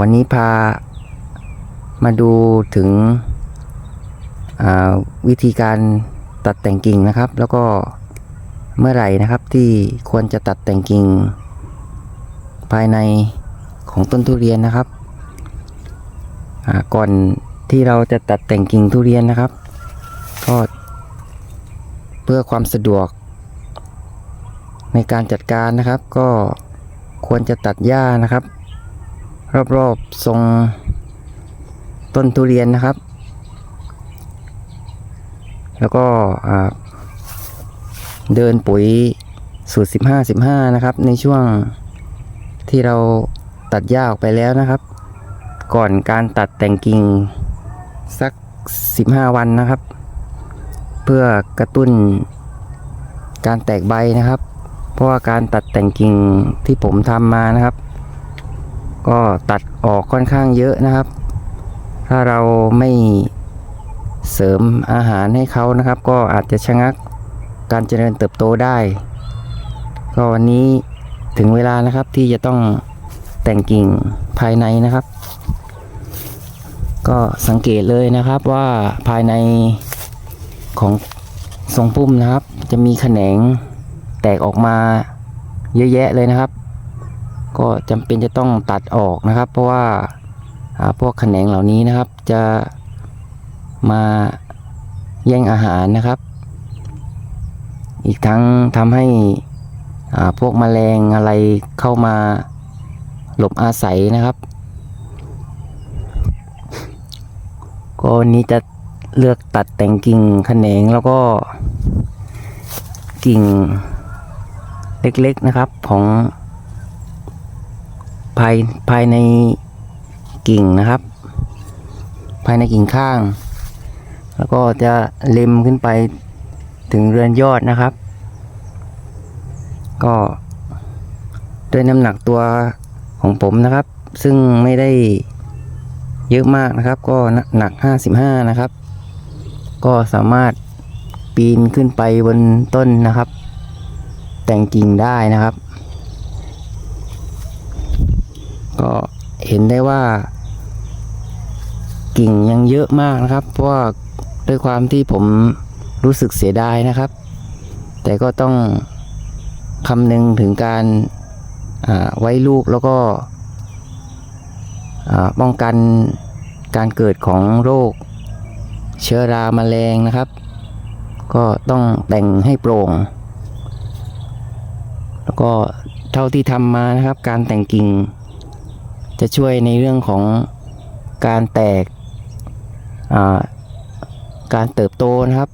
วันนี้พามาดูถึงวิธีการตัดแต่งกิ่งนะครับ แล้วก็เมื่อไหร่นะครับที่ควรจะตัดแต่งกิ่ง ภายในของต้นทุเรียนนะครับก่อนที่เราจะตัดแต่งกิ่งทุเรียนนะครับ ก็เพื่อความสะดวก ในการจัดการนะครับ ก็ควรจะตัดหญ้านะครับ รอบๆทรงต้นทุเรียนนะครับ แล้วก็เดินปุ๋ยสูตร 15 15 นะครับ ในช่วงที่เราตัดหญ้าออกไปแล้วนะครับ ก่อนการตัดแต่งกิ่งสัก 15 วันนะครับ เพื่อกระตุ้นการแตกใบนะครับ เพราะว่าการตัดแต่งกิ่งที่ผมทำมานะครับ ก็ตัดออกค่อนข้างเยอะนะครับ ถ้าเราไม่เสริมอาหารให้เขานะครับ ก็อาจจะชะงักการเจริญเติบโตได้ ก็วันนี้ถึงเวลานะครับที่จะต้องแต่งกิ่งภายในนะครับ ก็สังเกตเลยนะครับว่าภายในของทรงพุ่มนะครับ จะมีแขนงแตกออกมาเยอะแยะเลยนะครับ ก็จำเป็นจะต้องตัดออกนะครับ เพราะว่าพวกแขนงเหล่านี้นะครับจะมาแย่งอาหารนะครับ อีกทั้งทำให้พวกแมลงอะไรเข้ามาหลบอาศัยนะครับ ก็วันนี้จะเลือกตัดแต่งกิ่งแขนงแล้วก็กิ่งเล็กๆนะครับของ ภายภายในกิ่งนะครับ ภายในกิ่งข้าง แล้วก็จะเล็มขึ้นไปถึงเรือนยอดนะครับ ก็ด้วยน้ำหนักตัวของผมนะครับ ซึ่งไม่ได้เยอะมากนะครับ ก็หนัก 55 นะครับ ก็สามารถปีนขึ้นไปบนต้นนะครับ แต่งกิ่งได้นะครับ ก็เห็นได้ว่า กิ่งยังเยอะมากนะครับ เพราะว่าด้วยความที่ผมรู้สึกเสียดายนะครับ แต่ก็ต้องคำนึงถึงการไว้ลูกแล้วก็ป้องกันการเกิดของโรค เชื้อราแมลงนะครับ ก็ต้องแต่งให้โปร่ง แล้วก็เท่าที่ทำมานะครับ การแต่งกิ่ง จะช่วยในเรื่องของการแตกการเติบโตนะครับ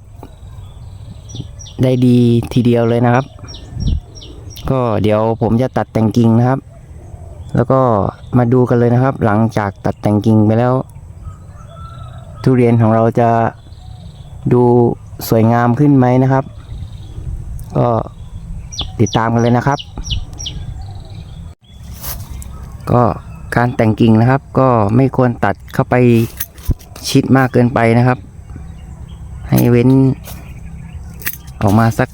ได้ดีทีเดียวเลยนะครับ ก็เดี๋ยวผมจะตัดแต่งกิ่งนะครับ แล้วก็มาดูกันเลยนะครับ หลังจากตัดแต่งกิ่งไปแล้ว ทุเรียนของเราจะดูสวยงามขึ้นไหมนะครับ ก็ติดตามกันเลยนะครับ ก็ การแต่งกิ่งนะครับ ก็ไม่ควรตัดเข้าไปชิดมากเกินไปนะครับ ให้เว้นออกมาสัก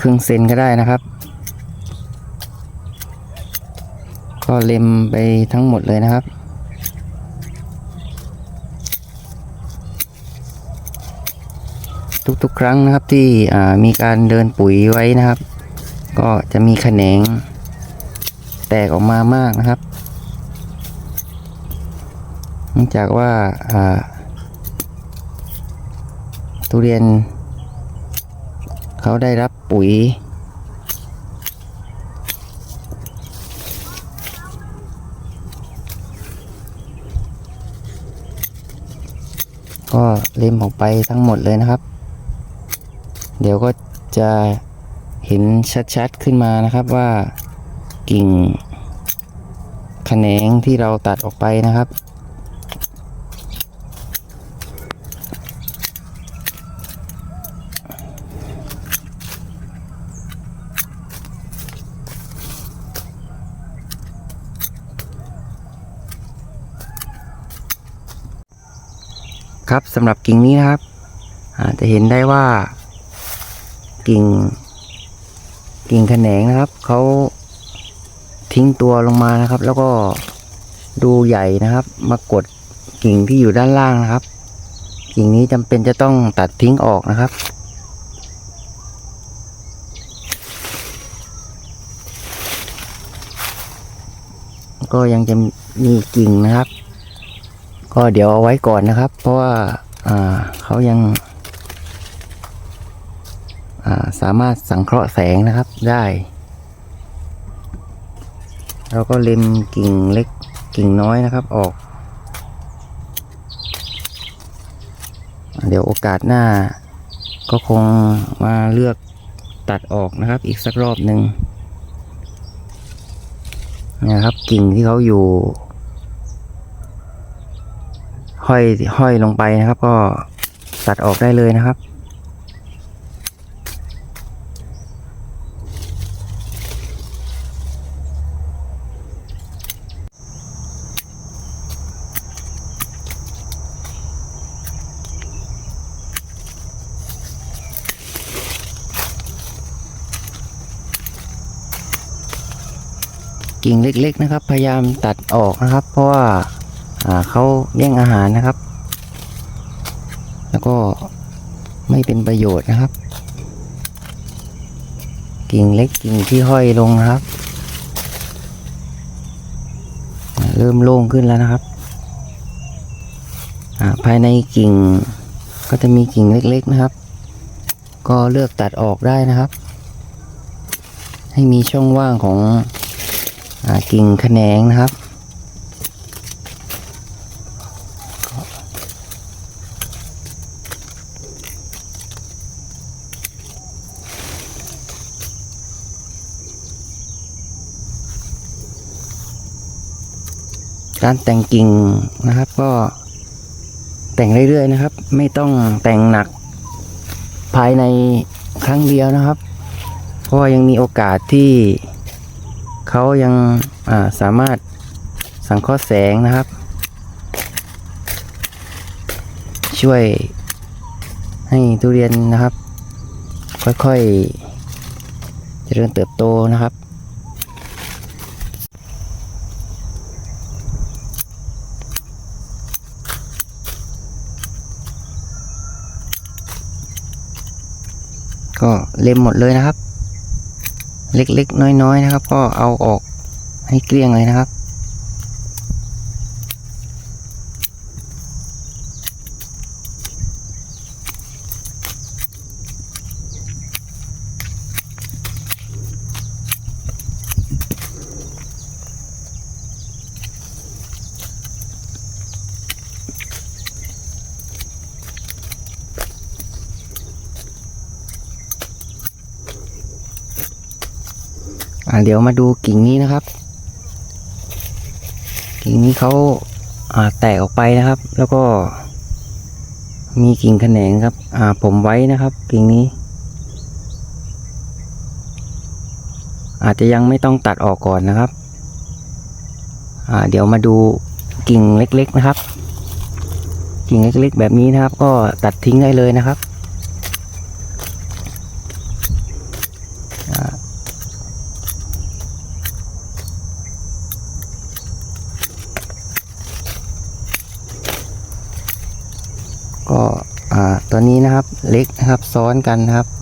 ครึ่งเซนก็ได้นะครับ ก็เล็มไปทั้งหมดเลยนะครับทุกๆ ครั้งนะครับที่มีการเดินปุ๋ยไว้นะครับ ก็จะมีแขนง แตกออกมามากนะครับเนื่องจากว่าทุเรียน เขาได้รับปุ๋ย ก็เล็มออกไปทั้งหมดเลยนะครับ เดี๋ยวก็จะเห็นชัดๆขึ้นมานะครับว่า กิ่งแขนงที่เราตัดออกไปนะครับ ครับสำหรับกิ่งนี้นะครับอาจจะเห็นได้ว่ากิ่ง กิ่งแขนงนะครับเขา ทิ้งตัวลงมานะครับ แล้วก็ดูใหญ่นะครับ มากดกิ่งที่อยู่ด้านล่างนะครับ กิ่งนี้จำเป็นจะต้องตัดทิ้งออกนะครับ ก็ยังจะมีกิ่งนะครับ ก็เดี๋ยวเอาไว้ก่อนนะครับ เพราะว่าเขายังาสามารถสังเคราะห์แสงนะครับได้ เราก็เล็มกิ่งเล็กกิ่งน้อยนะครับออก เดี๋ยวโอกาสหน้าก็คงมาเลือกตัดออกนะครับ อีกสักรอบหนึ่งนะครับกิ่งที่เขาอยู่ ห้อยห้อยลงไปนะครับ ก็ตัดออกได้เลยนะครับ กิ่งเล็ก ๆ นะครับ พยายามตัดออกนะครับ เพราะว่าอ่าเขาแย่งอาหารนะครับ แล้วก็ไม่เป็นประโยชน์นะครับ กิ่งเล็กกิ่งที่ห้อยลงนะครับ เริ่มโล่งขึ้นแล้วนะครับภายในกิ่งก็จะมีกิ่งเล็กๆนะครับ ก็เลือกตัดออกได้นะครับ ให้มีช่องว่างของ กิ่งแขนงนะครับการแต่งกิ่งนะครับก็แต่งเรื่อยๆนะครับ ไม่ต้องแต่งหนักภายในครั้งเดียวนะครับ เพราะยังมีโอกาสที่ เขายังาสามารถสังเคราะห์แสงนะครับ ช่วยให้ทุเรียนนะครับ ค่อยๆเจริญเติบโตนะครับ ก็เล็มหมดเลยนะครับ เล็กๆ น้อยๆนะครับ ก็เอาออกให้เกลี้ยงเลยนะครับ เดี๋ยวมาดูกิ่งนี้นะครับ กิ่งนี้เขาาแตกออกไปนะครับ แล้วก็มีกิ่งแขนงครับอ่าผมไว้นะครับ กิ่งนี้ อาจจะยังไม่ต้องตัดออกก่อนนะครับเดี๋ยวมาดูกิ่งเล็กๆนะครับ กิ่งเล็กๆแบบนี้นะครับ ก็ตัดทิ้งได้เลยนะครับ ก็อ่าตัวนี้นะครับ เล็กนะครับซ้อนกันนะครับ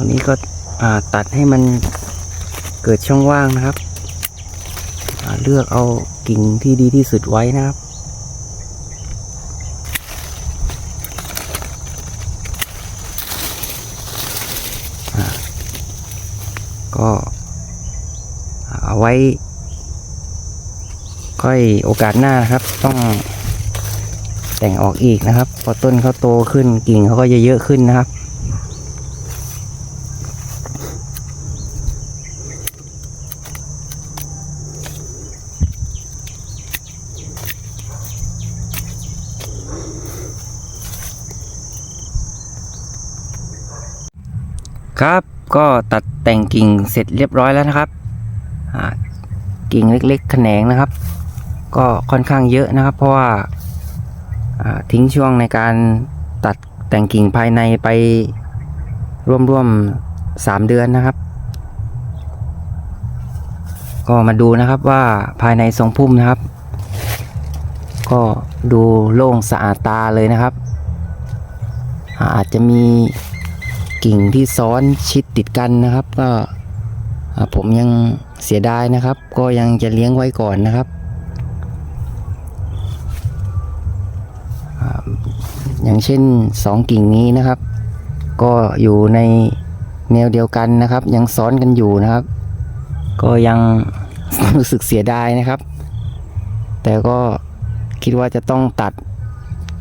ตรงนี้ก็ตัดให้มันเกิดช่องว่างนะครับ เลือกเอากิ่งที่ดีที่สุดไว้นะครับก็เอาไว้ ค่อยโอกาสหน้านะครับ ต้องแต่งออกอีกนะครับ พอต้นเขาโตขึ้นกิ่งเขาก็จะเยอะขึ้นนะครับ ครับ ก็ตัดแต่งกิ่งเสร็จเรียบร้อยแล้วนะครับ กิ่งเล็กๆแขนงนะครับ ก็ค่อนข้างเยอะนะครับ เพราะว่าทิ้งช่วงในการตัดแต่งกิ่งภายในไปร่วมๆสามเดือนนะครับ ก็มาดูนะครับว่าภายในทรงพุ่มนะครับ ก็ดูโล่งสะอาดตาเลยนะครับอาจจะมีกิ่งที่ซ้อนชิด ติดกันนะครับ ก็ผมยังเสียดายนะครับ ก็ยังจะเลี้ยงไว้ก่อนนะครับ อย่างเช่นสองกิ่งนี้นะครับ ก็อยู่ในแนวเดียวกันนะครับ ยังซ้อนกันอยู่นะครับ ก็ยังรู้สึกเสียดายนะครับ แต่ก็คิดว่าจะต้องตัด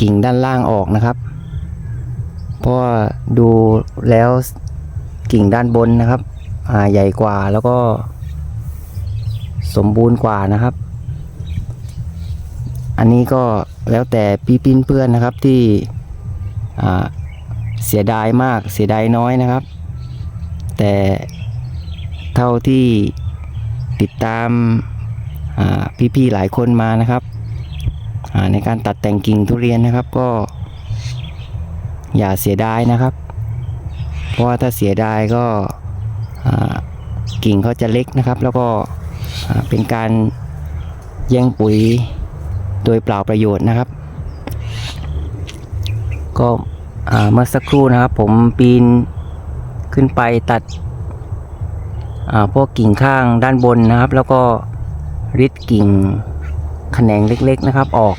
กิ่งด้านล่างออกนะครับ เพราะดูแล้ว กิ่งด้านบนนะครับ อ่าใหญ่กว่าแล้วก็ สมบูรณ์กว่านะครับ อันนี้ก็แล้วแต่พี่ปิ้นเพื่อนนะครับที่เสียดายมากเสียดายน้อยนะครับ แต่เท่าที่ติดตามพี่ๆหลายคนมานะครับในการตัดแต่งกิ่งทุเรียนนะครับก็อย่าเสียดายนะครับ เพราะว่าถ้าเสียดายก็กิ่งเขาจะเล็กนะครับ แล้วก็เป็นการแย่งปุ๋ยโดยเปล่าประโยชน์นะครับ ก็เมื่อสักครู่นะครับ ผมปีนขึ้นไปตัดพวกกิ่งข้างด้านบนนะครับ แล้วก็ริดกิ่งแขนงเล็กๆนะครับออก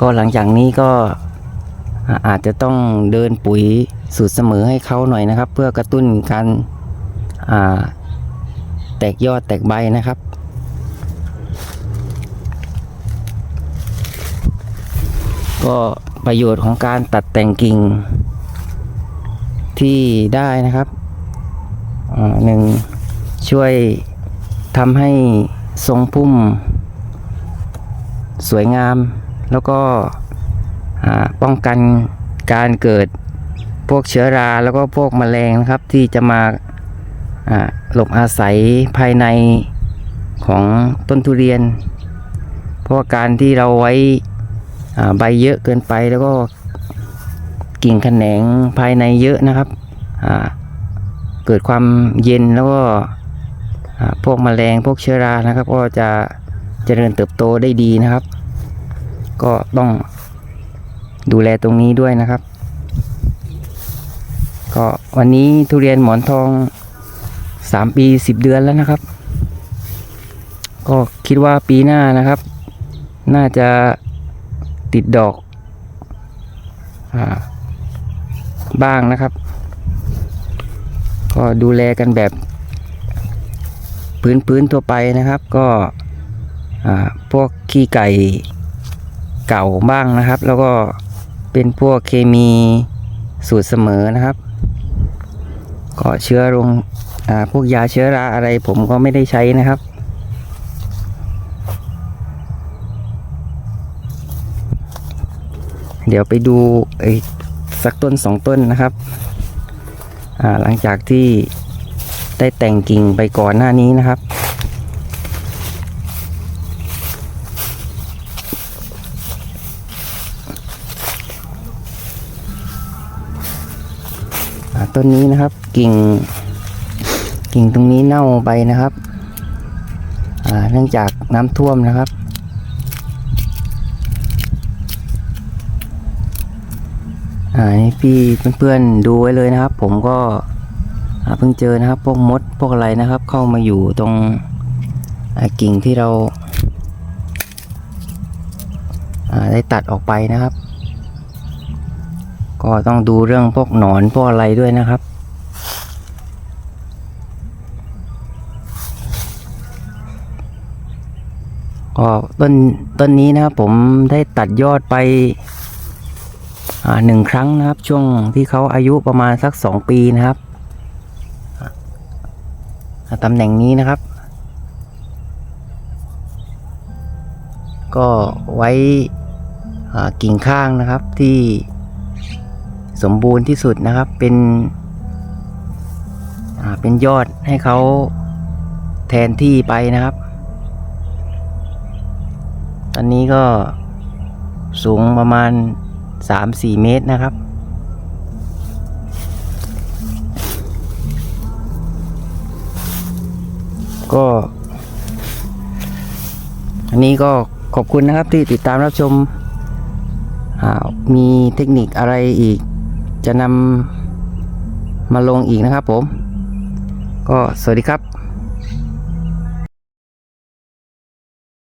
ก็หลังจากนี้ก็ อาจจะต้องเดินปุ๋ยสูตรเสมอให้เขาหน่อยนะครับ เพื่อกระตุ้นการแตกยอดแตกใบนะครับ ก็ประโยชน์ของการตัดแต่งกิ่งที่ได้นะครับหนึ่งช่วยทำให้ทรงพุ่ม สวยงามแล้วก็ ป้องกันการเกิดพวกเชื้อราแล้วก็พวกแมลงนะครับที่จะมาหลบอาศัยภายในของต้นทุเรียน เพราะการที่เราไว้ใบเยอะเกินไปแล้วก็กิ่งแขนงภายในเยอะนะครับเกิดความเย็นแล้วก็พวกแมลงพวกเชื้อรานะครับ ก็จะเจริญเติบโตได้ดีนะครับ ก็ต้อง ดูแลตรงนี้ด้วยนะครับ ก็วันนี้ทุเรียนหมอนทอง3ปี10เดือนแล้วนะครับ ก็คิดว่าปีหน้านะครับ น่าจะติดดอกอบ้างนะครับ ก็ดูแลกันแบบ พื้นๆทั่วไปนะครับ ก็พวกขี้ไก่เก่าบ้างนะครับ แล้วก็ เป็นพวกเคมีสูตรเสมอนะครับ ก็เชื้อลงอพวกยาเชื้อราอะไรผมก็ไม่ได้ใช้นะครับ เดี๋ยวไปดูไอ้สักต้นสองต้นนะครับ หลังจากที่ได้แต่งกิ่งไปก่อนหน้านี้นะครับ ต้นนี้นะครับ กิ่ง กิ่งตรงนี้เน่าไปนะครับเนื่องจากน้ำท่วมนะครับ อ่านี่พี่เพื่อนๆดูไว้เลยนะครับ ผมก็เพิ่งเจอนะครับ พวกมดพวกอะไรนะครับ เข้ามาอยู่ตรงกิ่งที่เราได้ตัดออกไปนะครับ ก็ต้องดูเรื่องพวกหนอนพวกอะไรด้วยนะครับ ก็ต้นต้นนี้นะครับผมได้ตัดยอดไปหนึ่งครั้งนะครับ ช่วงที่เขาอายุประมาณสักสองปีนะครับตำแหน่งนี้นะครับ ก็ไว้กิ่งข้างนะครับที่ สมบูรณ์ที่สุดนะครับ เป็นเป็นยอดให้เขาแทนที่ไปนะครับ ตอนนี้ก็สูงประมาณ 3-4 เมตรนะครับ ก็อันนี้ก็ขอบคุณนะครับที่ติดตามรับชมมีเทคนิคอะไรอีก จะนำมาลงอีกนะครับผม ก็สวัสดีครับ